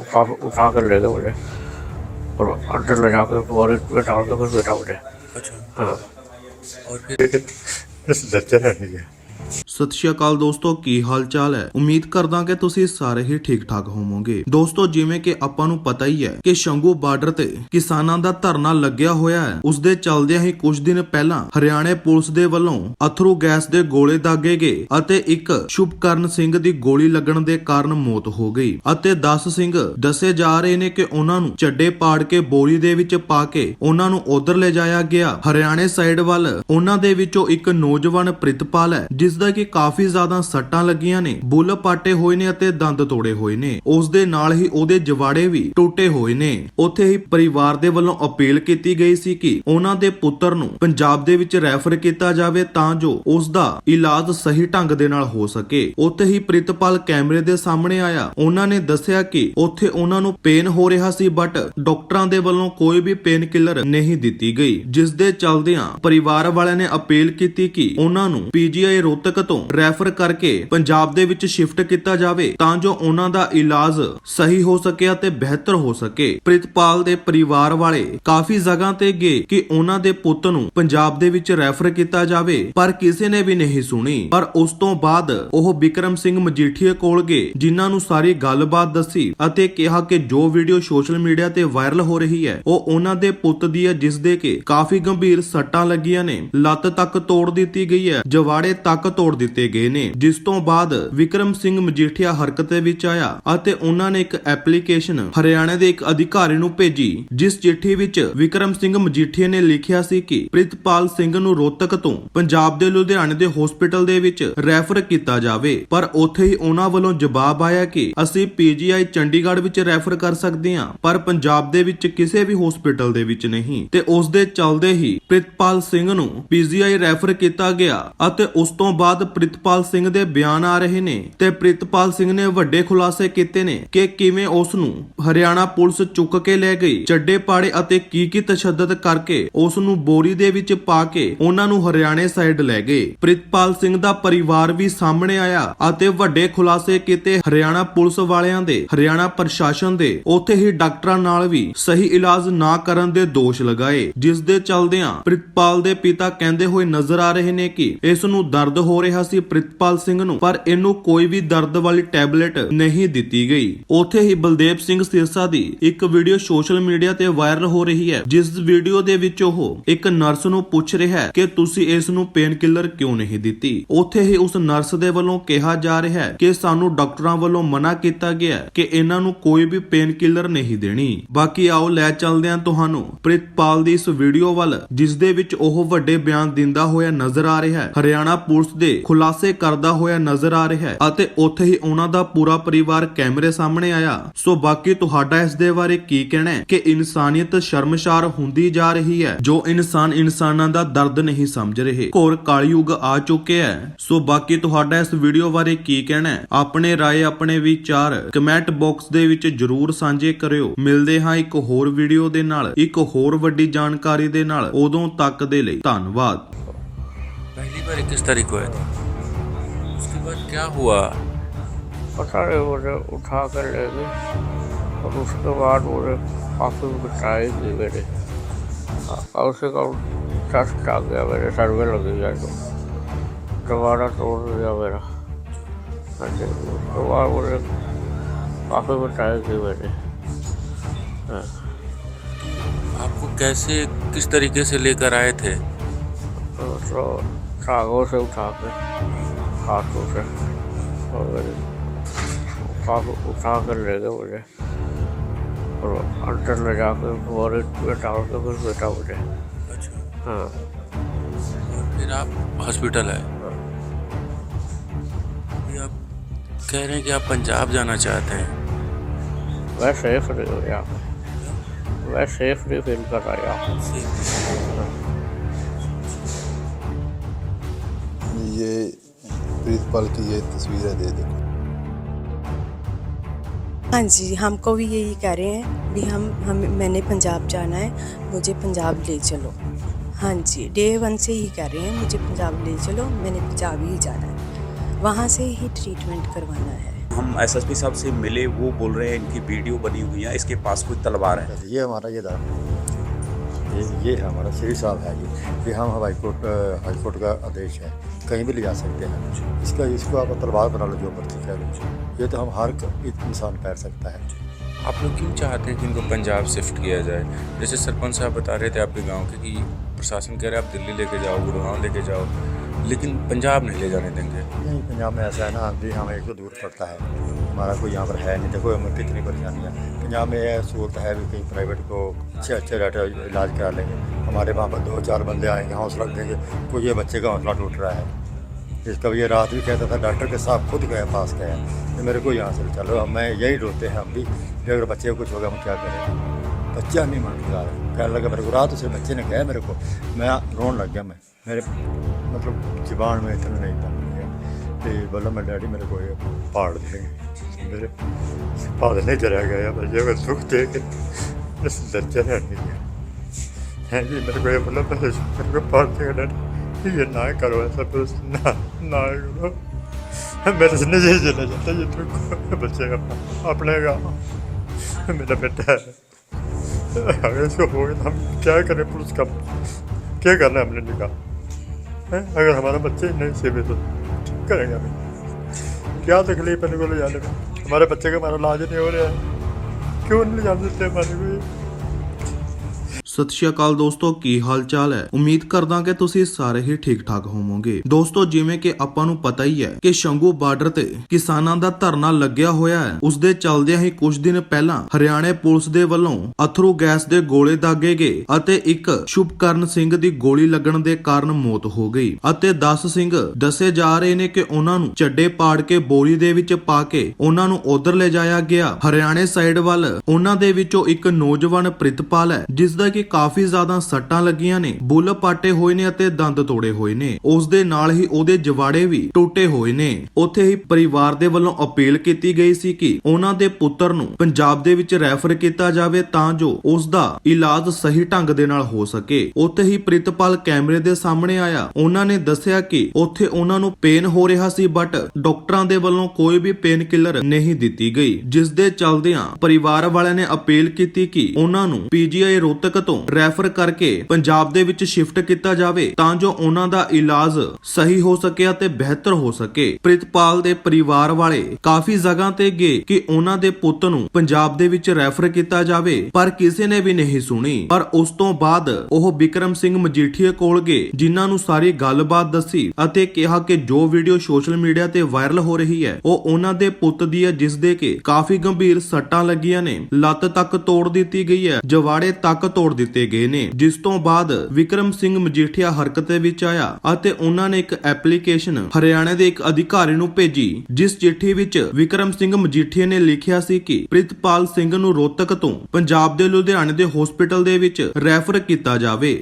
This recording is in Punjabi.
उठा उठा कर ले गए मुझे और अंदर ले जाकर और बैठा कर बैठा मुझे अच्छा हाँ और फिर लेकिन दर्जा नहीं है ਸਤਿ ਸ਼੍ਰੀ ਅਕਾਲ ਦੋਸਤੋ, ਕੀ ਹਾਲ ਚਾਲ ਹੈ? ਉਮੀਦ ਕਰਦਾ ਕਿ ਤੁਸੀਂ ਸਾਰੇ ਹੀ ਠੀਕ ਠਾਕ ਹੋਵੋਗੇ। ਦੋਸਤੋ, ਜਿਵੇਂ ਕਿ ਆਪਾਂ ਨੂੰ ਪਤਾ ਹੀ ਹੈ ਕਿ ਸ਼ੰਗੂ ਬਾਰਡਰ ਤੇ ਕਿਸਾਨਾਂ ਦਾ ਧਰਨਾ ਲੱਗਿਆ ਹੋਇਆ ਹੈ। ਉਸ ਦੇ ਚੱਲਦਿਆਂ ਹੀ ਕੁਝ ਦਿਨ ਪਹਿਲਾਂ ਹਰਿਆਣੇ ਪੁਲਿਸ ਦੇ ਵੱਲੋਂ ਅਥਰੂ ਗੈਸ ਦੇ ਗੋਲੇ ਦਾਗੇ ਗਏ ਅਤੇ ਇੱਕ ਸ਼ੁਭਕਰਨ ਸਿੰਘ ਦੀ ਗੋਲੀ ਲੱਗਣ ਦੇ ਕਾਰਨ ਮੌਤ ਹੋ ਗਈ ਅਤੇ 10 ਸਿੰਘ ਦੱਸੇ ਜਾ ਰਹੇ ਨੇ ਕਿ ਉਹਨਾਂ ਨੂੰ ਚੱਡੇ ਪਾੜ ਕੇ ਬੋਰੀ ਦੇ ਵਿੱਚ ਪਾ ਕੇ ਉਹਨਾਂ ਨੂੰ ਉਧਰ ਲੈ ਜਾਇਆ ਗਿਆ। ਹਰਿਆਣੇ ਸਾਈਡ ਵੱਲ ਉਹਨਾਂ ਦੇ ਵਿੱਚੋਂ ਇੱਕ ਨੌਜਵਾਨ ਪ੍ਰਿਤਪਾਲ ਹੈ, ਜਿਸ ਦਾ ਕਿ ਕਾਫੀ ਜ਼ਿਆਦਾ ਸੱਟਾਂ ਲੱਗੀਆਂ ਨੇ, ਬੁੱਲ ਪਾਟੇ ਹੋਏ ਨੇ ਅਤੇ ਦੰਦ ਤੋੜੇ ਹੋਏ ਨੇ। ਉਸ ਦੇ ਨਾਲ ਹੀ ਉਹਦੇ ਜਵਾੜੇ ਵੀ ਟੁੱਟੇ ਹੋਏ ਨੇ। ਉੱਥੇ ਹੀ ਪਰਿਵਾਰ ਦੇ ਵੱਲੋਂ ਅਪੀਲ ਕੀਤੀ ਗਈ ਸੀ ਕਿ ਉਹਨਾਂ ਦੇ ਪੁੱਤਰ ਨੂੰ ਪੰਜਾਬ ਦੇ ਵਿੱਚ ਰੈਫਰ ਕੀਤਾ ਜਾਵੇ ਤਾਂ ਜੋ ਉਸ ਦਾ ਇਲਾਜ ਸਹੀ ਢੰਗ ਦੇ ਨਾਲ ਹੋ ਸਕੇ। ਉੱਥੇ ਹੀ ਪ੍ਰਿਤਪਾਲ ਕੈਮਰੇ ਦੇ ਸਾਹਮਣੇ ਆਇਆ। ਉਹਨਾਂ ਨੇ ਦੱਸਿਆ ਕਿ ਉੱਥੇ ਉਹਨਾਂ ਨੂੰ ਪੇਨ ਹੋ ਰਿਹਾ ਸੀ, ਬਟ ਡਾਕਟਰਾਂ ਦੇ ਵੱਲੋਂ ਕੋਈ ਵੀ ਪੇਨ ਕਿਲਰ ਨਹੀਂ ਦਿੱਤੀ ਗਈ। ਜਿਸ ਦੇ ਚੱਲਦਿਆਂ ਪਰਿਵਾਰ ਵਾਲਿਆਂ ਨੇ ਅਪੀਲ ਕੀਤੀ ਕਿ ਉਹਨਾਂ ਨੂੰ ਪੀਜੀਆਈ ਰੋਹਤਕ ਤੋਂ ਰੈਫਰ ਕਰਕੇ ਪੰਜਾਬ ਦੇ ਵਿੱਚ ਸ਼ਿਫਟ ਕੀਤਾ ਜਾਵੇ ਤਾਂ ਜੋ ਉਹਨਾਂ ਦਾ ਇਲਾਜ ਸਹੀ ਹੋ ਸਕੇ ਅਤੇ ਬਿਹਤਰ ਹੋ ਸਕੇ। ਪ੍ਰਿਤਪਾਲ ਦੇ ਪਰਿਵਾਰ ਵਾਲੇ ਕਾਫੀ ਜਗ੍ਹਾ ਤੇ ਗਏ ਕਿ ਉਹਨਾਂ ਦੇ ਪੁੱਤ ਨੂੰ ਪੰਜਾਬ ਦੇ ਵਿੱਚ ਰੈਫਰ ਕੀਤਾ ਜਾਵੇ, ਪਰ ਕਿਸੇ ਨੇ ਵੀ ਨਹੀਂ ਸੁਣੀ। ਪਰ ਉਸ ਤੋਂ ਬਾਅਦ ਉਹ ਵਿਕਰਮ ਸਿੰਘ ਮਜੀਠੀਏ ਕੋਲ ਗਏ, ਜਿਨ੍ਹਾਂ ਨੂੰ ਸਾਰੀ ਗੱਲਬਾਤ ਦੱਸੀ ਅਤੇ ਕਿਹਾ ਕਿ ਜੋ ਵੀਡੀਓ ਸੋਸ਼ਲ ਮੀਡੀਆ ਤੇ ਵਾਇਰਲ ਹੋ ਰਹੀ ਹੈ, ਉਹ ਉਹਨਾਂ ਦੇ ਪੁੱਤ ਦੀ ਹੈ, ਜਿਸ ਦੇ ਕਿ ਕਾਫੀ ਗੰਭੀਰ ਸੱਟਾਂ ਲੱਗੀਆਂ ਨੇ। ਲੱਤ ਤੱਕ ਤੋੜ ਦਿੱਤੀ ਗਈ ਹੈ, ਜਵਾੜੇ ਤੱਕ ਤੋੜ ਦਿੱਤੇ ਗਏ ਨੇ। ਜਿਸ ਤੋਂ ਬਾਅਦ ਵਿਕਰਮ ਸਿੰਘ ਮਜੀਠੀਆ ਹਰਕਤ ਦੇ ਵਿੱਚ ਆਇਆ ਅਤੇ ਉਹਨਾਂ ਨੇ ਇੱਕ ਐਪਲੀਕੇਸ਼ਨ ਹਰਿਆਣਾ ਦੇ ਇੱਕ ਅਧਿਕਾਰੀ ਨੂੰ ਭੇਜੀ, ਜਿਸ ਚਿੱਠੀ ਵਿੱਚ ਵਿਕਰਮ ਸਿੰਘ ਮਜੀਠੀਆ ਨੇ ਲਿਖਿਆ ਸੀ ਕਿ ਪ੍ਰਿਤਪਾਲ ਸਿੰਘ ਨੂੰ ਰੋਹਤਕ ਤੋਂ ਪੰਜਾਬ ਦੇ ਲੁਧਿਆਣੇ ਦੇ ਹਸਪੀਟਲ ਦੇ ਵਿੱਚ ਰੈਫਰ ਕੀਤਾ ਜਾਵੇ। ਪਰ ਉੱਥੇ ਹੀ ਉਹਨਾਂ ਵੱਲੋਂ ਜਵਾਬ ਆਇਆ ਕਿ ਅਸੀਂ ਪੀਜੀਆਈ ਚੰਡੀਗੜ੍ਹ ਵਿੱਚ ਰੈਫਰ ਕਰ ਸਕਦੇ ਹਾਂ, ਪਰ ਪੰਜਾਬ ਦੇ ਵਿੱਚ ਕਿਸੇ ਵੀ ਹਸਪੀਟਲ ਦੇ ਵਿੱਚ ਨਹੀਂ। ਤੇ ਉਸ ਦੇ ਚੱਲਦੇ ਹੀ ਪ੍ਰਿਤਪਾਲ ਸਿੰਘ ਨੂੰ ਪੀਜੀਆਈ ਰੈਫਰ ਕੀਤਾ ਗਿਆ ਅਤੇ ਉਸ ਤੋਂ ਬਾਅਦ ਪ੍ਰਿਤਪਾਲ ਸਿੰਘ ਦੇ ਬਿਆਨ ਆ ਰਹੇ ਨੇ ਤੇ ਪ੍ਰਿਤਪਾਲ ਸਿੰਘ ਨੇ ਵੱਡੇ ਖੁਲਾਸੇ ਕੀਤੇ ਨੇ ਕਿ ਕਿਵੇਂ ਉਸ ਨੂੰ ਹਰਿਆਣਾ ਪੁਲਿਸ ਚੁੱਕ ਕੇ ਲੈ ਗਈ, ਚੱਡੇ ਪਾੜੇ ਅਤੇ ਕੀ ਕੀ ਤਸ਼ੱਦਦ ਕਰਕੇ ਉਸ ਨੂੰ ਬੋਰੀ ਦੇ ਵਿੱਚ ਪਾ ਕੇ ਉਹਨਾਂ ਨੂੰ ਹਰਿਆਣੇ ਸਾਈਡ ਲੈ ਗਏ। ਪ੍ਰਿਤਪਾਲ ਸਿੰਘ ਦਾ ਪਰਿਵਾਰ ਵੀ ਸਾਹਮਣੇ ਆਇਆ ਅਤੇ ਵੱਡੇ ਖੁਲਾਸੇ ਕੀਤੇ ਹਰਿਆਣਾ ਪੁਲਿਸ ਵਾਲਿਆਂ ਦੇ, ਹਰਿਆਣਾ ਪ੍ਰਸ਼ਾਸਨ ਦੇ। ਉੱਥੇ ਹੀ ਡਾਕਟਰਾਂ ਨਾਲ ਵੀ ਸਹੀ ਇਲਾਜ ਨਾ ਕਰਨ ਦੇ ਦੋਸ਼ ਲਗਾਏ, ਜਿਸ ਦੇ ਚਲਦਿਆਂ ਪ੍ਰਿਤਪਾਲ ਦੇ ਪਿਤਾ ਕਹਿੰਦੇ ਹੋਏ ਨਜ਼ਰ ਆ ਰਹੇ ਨੇ ਕਿ ਇਸ ਨੂੰ ਦਰਦ ਹੋ ਰਿਹਾ ਸੀ ਪ੍ਰਿਤਪਾਲ ਸਿੰਘ ਨੂੰ, ਪਰ ਇਹਨੂੰ ਕੋਈ ਵੀ ਦਰਦ ਵਾਲੀ ਟੈਬਲੇਟ ਨਹੀਂ ਦਿੱਤੀ ਗਈ। ਉੱਥੇ ਹੀ ਬਲਦੇਵ ਸਿੰਘ ਸਿਰਸਾ ਦੀ ਇੱਕ ਵੀਡੀਓ ਸੋਸ਼ਲ ਮੀਡੀਆ ਤੇ ਵਾਇਰਲ ਹੋ ਰਹੀ ਹੈ, ਜਿਸ ਵੀਡੀਓ ਦੇ ਵਿੱਚ ਉਹ ਇੱਕ ਨਰਸ ਨੂੰ ਪੁੱਛ ਰਿਹਾ ਹੈ ਕਿ ਤੁਸੀਂ ਇਸ ਨੂੰ ਪੇਨ ਕਿਲਰ ਕਿਉਂ ਨਹੀਂ ਦਿੱਤੀ? ਉੱਥੇ ਹੀ ਉਸ ਨਰਸ ਦੇ ਵੱਲੋਂ ਕਿਹਾ ਜਾ ਰਿਹਾ ਹੈ ਕਿ ਸਾਨੂੰ ਡਾਕਟਰਾਂ ਵੱਲੋਂ ਮਨਾ ਕੀਤਾ ਗਿਆ ਕਿ ਇਹਨਾਂ ਨੂੰ ਕੋਈ ਵੀ ਪੇਨ ਕਿਲਰ ਨਹੀਂ ਦੇਣੀ। ਬਾਕੀ ਆਓ ਲੈ ਚੱਲਦੇ ਹਾਂ ਤੁਹਾਨੂੰ ਪ੍ਰਿਤਪਾਲ ਦੀ ਇਸ ਵੀਡੀਓ ਵੱਲ, ਜਿਸ ਦੇ ਵਿੱਚ ਉਹ ਵੱਡੇ ਬਿਆਨ ਦਿੰਦਾ ਹੋਇਆ ਨਜ਼ਰ ਆ ਰਿਹਾ ਹੈ। ਹਰਿਆਣਾ ਪੁਲਿਸ ਦੇ ਖੁਲਾਸੇ ਕਰਦਾ ਹੋਇਆ ਨਜ਼ਰ ਆ ਰਿਹਾ ਹੈ ਅਤੇ ਉੱਥੇ ਹੀ ਉਹਨਾਂ ਦਾ ਪੂਰਾ ਪਰਿਵਾਰ ਕੈਮਰੇ ਸਾਹਮਣੇ ਆਇਆ। ਸੋ ਬਾਕੀ ਤੁਹਾਡਾ ਇਸ ਦੇ ਬਾਰੇ ਕੀ ਕਹਿਣਾ ਹੈ? ਕਿ ਇਨਸਾਨੀਅਤ ਸ਼ਰਮਸ਼ਾਰ ਹੁੰਦੀ ਜਾ ਰਹੀ ਹੈ, ਜੋ ਇਨਸਾਨ ਇਨਸਾਨਾਂ ਦਾ ਦਰਦ ਨਹੀਂ ਸਮਝ ਰਹੇ। ਘੋਰ ਕਲਯੁਗ ਆ ਚੁੱਕਿਆ ਹੈ। ਸੋ ਬਾਕੀ ਤੁਹਾਡਾ ਇਸ ਵੀਡੀਓ ਬਾਰੇ ਕੀ ਕਹਿਣਾ ਹੈ? ਆਪਣੇ ਰਾਏ, ਆਪਣੇ ਵਿਚਾਰ ਕਮੈਂਟ ਬਾਕਸ ਦੇ ਵਿੱਚ ਜਰੂਰ ਸਾਂਝੇ ਕਰਿਓ। ਮਿਲਦੇ ਹਾਂ ਇੱਕ ਹੋਰ ਵੀਡੀਓ ਦੇ ਨਾਲ, ਇੱਕ ਹੋਰ ਵੱਡੀ ਜਾਣਕਾਰੀ ਦੇ ਨਾਲ। ਉਦੋਂ ਤੱਕ ਦੇ ਲਈ ਧੰਨਵਾਦ। पहली बार इक्कीस तारीख को आया था। उसके बाद क्या हुआ? पता नहीं मुझे उठा कर ले गए। और उसके बाद मुझे काफ़ी मिटाई दी मेरे। कम से कम टस्ट आ गया मेरे सर में लग गया तो। दोबारा तोड़ दिया मेरा। जी, उसके बाद मुझे काफ़ी मिटाई की मैंने हाँ, आपको कैसे किस तरीके से लेकर आए थे? तो टांगों से उठा कर हाथों से। और मेरे उठा कर ले गए मुझे। और अंदर ले जाकर में डाल के फिर बेटा मुझे। अच्छा। हाँ। फिर आप हॉस्पिटल आए? अभी आप कह रहे हैं कि आप पंजाब जाना चाहते हैं। मैं सेफ़ नहीं हूँ यहाँ मैं सेफ़ नहीं फील कर रहा यहाँ। ये प्रीतपाल की ये तस्वीरें दे देखो। हाँ जी हमको भी यही कह रहे हैं भी हम हम मैंने पंजाब जाना है मुझे पंजाब ले चलो। हाँ जी डे वन से ही कह रहे हैं मुझे पंजाब ले चलो मैंने पंजाब ही जाना है। वहाँ से ही ट्रीटमेंट करवाना है। हम एसएसपी साहब से मिले वो बोल रहे हैं इनकी वीडियो बनी हुई है इसके पास कोई तलवार है। ये हमारा ये दर ये ये है हमारा श्री साहब है ये कि हम हाई कोर्ट हाई कोर्ट का आदेश है कहीं भी ले जा सकते हैं। इसका इसको आप तलवार बना लो जो मर्ज़ी कह लो ये तो हम हर एक इंसान पैर सकता है आप लोग क्यों चाहते हैं कि इनको पंजाब शिफ्ट किया जाए? जैसे सरपंच साहब बता रहे थे आपके गाँव के कि प्रशासन कह रहे है आप दिल्ली लेके जाओ गुड़गांव लेके जाओ। लेकिन पंजाब नहीं ले जाने देंगे। नहीं पंजाब में ऐसा है ना जी हमें एक तो दूर पड़ता है। हमारा कोई यहाँ पर है नहीं देखो हमें कितनी परेशानियाँ पंजाब में यह सहूलत है भी कहीं प्राइवेट को अच्छे अच्छे डॉक्टर इलाज करा लेंगे हमारे वहाँ पर दो चार बंदे आएँगे हौसला देंगे कोई ये बच्चे का हौसला टूट रहा है इसका ये रात भी कहता था डॉक्टर के साहब खुद गए पास गए कि मेरे को यहाँ से चलो अब मैं यही रोते हैं हम भी कि अगर बच्चे को कुछ होगा हम क्या करें बच्चा नहीं मान है कहने लगा मेरे को रात उसे बच्चे ने कहा मेरे को मैं रोन लग गया मैं मेरे मतलब ज़ुबान में इतना नहीं था बोला मैं डैडी मेरे को ये फाड़ देंगे मेरे फाड़ने चला गया बच्चे को दुख दे के बस लज्जा नहीं। है है जी, मेरे को ये बोला मेरे मेरे को देगा डैडी ये ना करो, ऐसा बस ना ना करो। मेरे से नहीं चला जाता, ये तो बच्चे का अपने का। मेरा बेटा है। अगर इसको हो गया तो हम क्या करें पुलिस का क्या करना है हमने निकाह हैं? अगर हमारा बच्चे नहीं सेवे तो करेंगे हमें क्या तकलीफ़ है इनको जाने में? हमारे बच्चे का हमारा इलाज नहीं हो रहा है क्यों नहीं ले जाने देते हमारे को ये? ਸਤਿ ਸ਼੍ਰੀ ਅਕਾਲ ਦੋਸਤੋ, ਕੀ ਹਾਲ ਚਾਲ ਹੈ? ਉਮੀਦ ਕਰਦਾ ਕਿ ਤੁਸੀਂ ਸਾਰੇ ਹੀ ਠੀਕ ਠਾਕ ਹੋਵੋਗੇ। ਦੋਸਤੋ, ਜਿਵੇਂ ਕਿ ਆਪਾਂ ਨੂੰ ਪਤਾ ਹੀ ਹੈ ਕਿ ਸ਼ੰਗੂ ਬਾਰਡਰ ਤੇ ਕਿਸਾਨਾਂ ਦਾ ਧਰਨਾ ਲੱਗਿਆ ਹੋਇਆ ਹੈ। ਉਸ ਦੇ ਚੱਲਦਿਆਂ ਹੀ ਕੁਝ ਦਿਨ ਪਹਿਲਾਂ ਹਰਿਆਣੇ ਪੁਲਿਸ ਦੇ ਵੱਲੋਂ ਅਥਰੂ ਗੈਸ ਦੇ ਗੋਲੇ ਦਾਗੇ ਗਏ ਅਤੇ ਇੱਕ ਸ਼ੁਭਕਰਨ ਸਿੰਘ ਦੀ ਗੋਲੀ ਲੱਗਣ ਦੇ ਕਾਰਨ ਮੌਤ ਹੋ ਗਈ ਅਤੇ 10 ਸਿੰਘ ਦੱਸੇ ਜਾ ਰਹੇ ਨੇ ਕਿ ਉਹਨਾਂ ਨੂੰ ਚੱਡੇ ਪਾੜ ਕੇ ਬੋਰੀ ਦੇ ਵਿੱਚ ਪਾ ਕੇ ਉਹਨਾਂ ਨੂੰ ਉਧਰ ਲੈ ਜਾਇਆ ਗਿਆ। ਹਰਿਆਣੇ ਸਾਈਡ ਵੱਲ ਉਹਨਾਂ ਦੇ ਵਿੱਚੋਂ ਇੱਕ ਨੌਜਵਾਨ ਪ੍ਰਿਤਪਾਲ ਹੈ ਜਿਸ ਦਾ ਕਿ ਕਾਫੀ ਜ਼ਿਆਦਾ ਸੱਟਾਂ ਲੱਗੀਆਂ ਨੇ, ਬੁੱਲ ਪਾਟੇ ਹੋਏ ਨੇ ਅਤੇ ਦੰਦ ਤੋੜੇ ਹੋਏ ਨੇ। ਉਸ ਦੇ ਨਾਲ ਹੀ ਉਹਦੇ ਜਵਾੜੇ ਵੀ ਟੁੱਟੇ ਹੋਏ ਨੇ। ਉੱਥੇ ਹੀ ਪਰਿਵਾਰ ਦੇ ਵੱਲੋਂ ਅਪੀਲ ਕੀਤੀ ਗਈ ਸੀ ਕਿ ਉਹਨਾਂ ਦੇ ਪੁੱਤਰ ਨੂੰ ਪੰਜਾਬ ਦੇ ਵਿੱਚ ਰੈਫਰ ਕੀਤਾ ਜਾਵੇ ਤਾਂ ਜੋ ਉਸ ਦਾ ਇਲਾਜ ਸਹੀ ਢੰਗ ਦੇ ਨਾਲ ਹੋ ਸਕੇ। ਉੱਥੇ ਹੀ ਪ੍ਰਿਤਪਾਲ ਕੈਮਰੇ ਦੇ ਸਾਹਮਣੇ ਆਇਆ। ਉਹਨਾਂ ਨੇ ਦੱਸਿਆ ਕਿ ਉੱਥੇ ਉਹਨਾਂ ਨੂੰ ਪੇਨ ਹੋ ਰਿਹਾ ਸੀ, ਬਟ ਡਾਕਟਰਾਂ ਦੇ ਵੱਲੋਂ ਕੋਈ ਵੀ ਪੇਨ ਕਿਲਰ ਨਹੀਂ ਦਿੱਤੀ ਗਈ। ਜਿਸ ਦੇ ਚੱਲਦਿਆਂ ਪਰਿਵਾਰ ਵਾਲਿਆਂ ਨੇ ਅਪੀਲ ਕੀਤੀ ਕਿ ਉਹਨਾਂ ਨੂੰ ਪੀਜੀਆਈ ਰੋਤਕ ਤੋਂ ਰੈਫਰ ਕਰਕੇ ਪੰਜਾਬ ਦੇ ਵਿੱਚ ਸ਼ਿਫਟ ਕੀਤਾ ਜਾਵੇ ਤਾਂ ਜੋ ਉਹਨਾਂ ਦਾ ਇਲਾਜ ਸਹੀ ਹੋ ਸਕੇ ਅਤੇ ਬਿਹਤਰ ਹੋ ਸਕੇ। ਪ੍ਰਿਤਪਾਲ ਦੇ ਪਰਿਵਾਰ ਵਾਲੇ ਕਾਫੀ ਜਗ੍ਹਾ ਤੇ ਗਏ ਕਿ ਉਹਨਾਂ ਦੇ ਪੁੱਤ ਨੂੰ ਪੰਜਾਬ ਦੇ ਵਿੱਚ ਰੈਫਰ ਕੀਤਾ ਜਾਵੇ, ਪਰ ਕਿਸੇ ਨੇ ਵੀ ਨਹੀਂ ਸੁਣੀ। ਪਰ ਉਸ ਤੋਂ ਬਾਅਦ ਉਹ ਵਿਕਰਮ ਸਿੰਘ ਮਜੀਠੀਏ ਕੋਲ ਗਏ, ਜਿਨ੍ਹਾਂ ਨੂੰ ਸਾਰੀ ਗੱਲਬਾਤ ਦੱਸੀ ਅਤੇ ਕਿਹਾ ਕਿ ਜੋ ਵੀਡੀਓ ਸੋਸ਼ਲ ਮੀਡੀਆ ਤੇ ਵਾਇਰਲ ਹੋ ਰਹੀ ਹੈ, ਉਹ ਉਹਨਾਂ ਦੇ ਪੁੱਤ ਦੀ ਹੈ, ਜਿਸ ਦੇ ਕਿ ਕਾਫੀ ਗੰਭੀਰ ਸੱਟਾਂ ਲੱਗੀਆਂ ਨੇ। ਲੱਤ ਤੱਕ ਤੋੜ ਦਿੱਤੀ ਗਈ ਹੈ, ਜਵਾੜੇ ਤੱਕ ਤੋੜ ਦਿੱਤੇ ਗਏ ਨੇ। ਜਿਸ ਤੋਂ ਬਾਅਦ ਵਿਕਰਮ ਸਿੰਘ ਮਜੀਠੀਆ ਹਰਕਤ ਦੇ ਵਿੱਚ ਆਇਆ ਅਤੇ ਉਹਨਾਂ ਨੇ ਇੱਕ ਐਪਲੀਕੇਸ਼ਨ ਹਰਿਆਣਾ ਦੇ ਇੱਕ ਅਧਿਕਾਰੀ ਨੂੰ ਭੇਜੀ, ਜਿਸ ਚਿੱਠੀ ਵਿੱਚ ਵਿਕਰਮ ਸਿੰਘ ਮਜੀਠੀਆ ਨੇ ਲਿਖਿਆ ਸੀ ਕਿ ਪ੍ਰਿਤਪਾਲ ਸਿੰਘ ਨੂੰ ਰੋਹਤਕ ਤੋਂ ਪੰਜਾਬ ਦੇ ਲੁਧਿਆਣੇ ਦੇ ਹਸਪੀਟਲ ਦੇ ਵਿੱਚ ਰੈਫਰ ਕੀਤਾ ਜਾਵੇ।